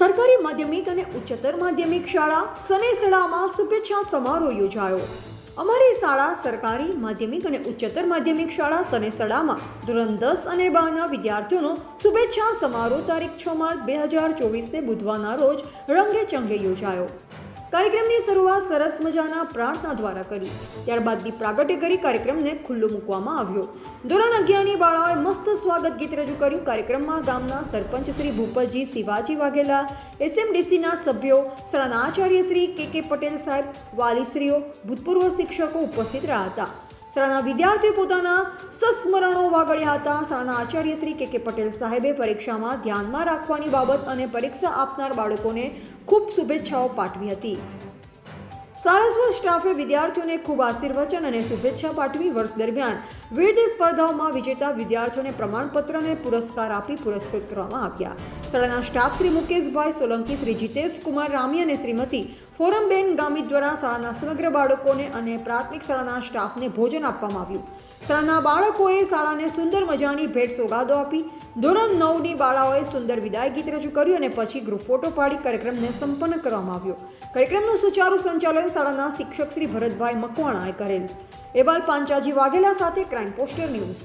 સરકારી માધ્યમિક અને ઉચ્ચતર માધ્યમિક શાળા સનેસડામાં શુભેચ્છા સમારોહ યોજાયો. અમારી શાળા સરકારી માધ્યમિક અને ઉચ્ચતર માધ્યમિક શાળા સનેસડામાં ધોરણ દસ અને બારના વિદ્યાર્થીઓનો શુભેચ્છા સમારોહ તારીખ છ માર્ચ બે હજાર ચોવીસને બુધવારના રોજ રંગે ચંગે યોજાયો. કાર્યક્રમની શરૂઆત સરસ મજાના પ્રાર્થના દ્વારા કરી. ત્યારબાદ દીપ પ્રાગટ્ય કરી કાર્યક્રમને ખુલ્લો મૂકવામાં આવ્યો. ધોરણ અગિયારની બાળાઓએ મસ્ત સ્વાગત ગીત રજૂ કર્યું. કાર્યક્રમમાં ગામના સરપંચ શ્રી ભૂપતજી શિવાજી વાઘેલા, એસએમડીસીના સભ્યો શાળાના આચાર્ય શ્રી કે કે પટેલ સાહેબ, વાલીશ્રીઓ, ભૂતપૂર્વ શિક્ષકો ઉપસ્થિત રહ્યા હતા. શાળાના વિદ્યાર્થીઓ પોતાના સસ્મરણો વાગડ્યા હતા. શાળાના આચાર્ય શ્રી કે કે પટેલ સાહેબે પરીક્ષામાં ધ્યાનમાં રાખવાની બાબત અને પરીક્ષા આપનાર બાળકોને ખૂબ શુભેચ્છાઓ પાઠવી હતી. સારસ્વત સ્ટાફે વિદ્યાર્થીઓને ખૂબ આશીર્વચન અને શુભેચ્છા પાઠવી વર્ષ દરમિયાન વિવિધ સ્પર્ધાઓમાં વિજેતા વિદ્યાર્થીઓને પ્રમાણપત્ર અને પુરસ્કાર આપી પુરસ્કૃત કરવામાં આવ્યા. શાળાના સ્ટાફ શ્રી મુકેશભાઈ સોલંકી, શ્રી જીતેશ કુમાર રામી અને શ્રીમતી ફોરમબેન ગામિત દ્વારા શાળાના સમગ્ર બાળકોને અને પ્રાથમિક શાળાના સ્ટાફને ભોજન આપવામાં આવ્યું. શાળાના બાળકોએ શાળાને સુંદર મજાની ભેટ સોગાદો આપી. ધોરણ નવની બાળાઓએ સુંદર વિદાય ગીત રજૂ કર્યું અને પછી ગ્રુપ ફોટો પાડી કાર્યક્રમને સંપન્ન કરવામાં આવ્યો. કાર્યક્રમનું સુચારુ સંચાલન શાળાના શિક્ષક શ્રી ભરતભાઈ મકવાણાએ કરેલ એવાલ પાંચાજી વાઘેલા સાથે ક્રાઇમ પોસ્ટર ન્યૂઝ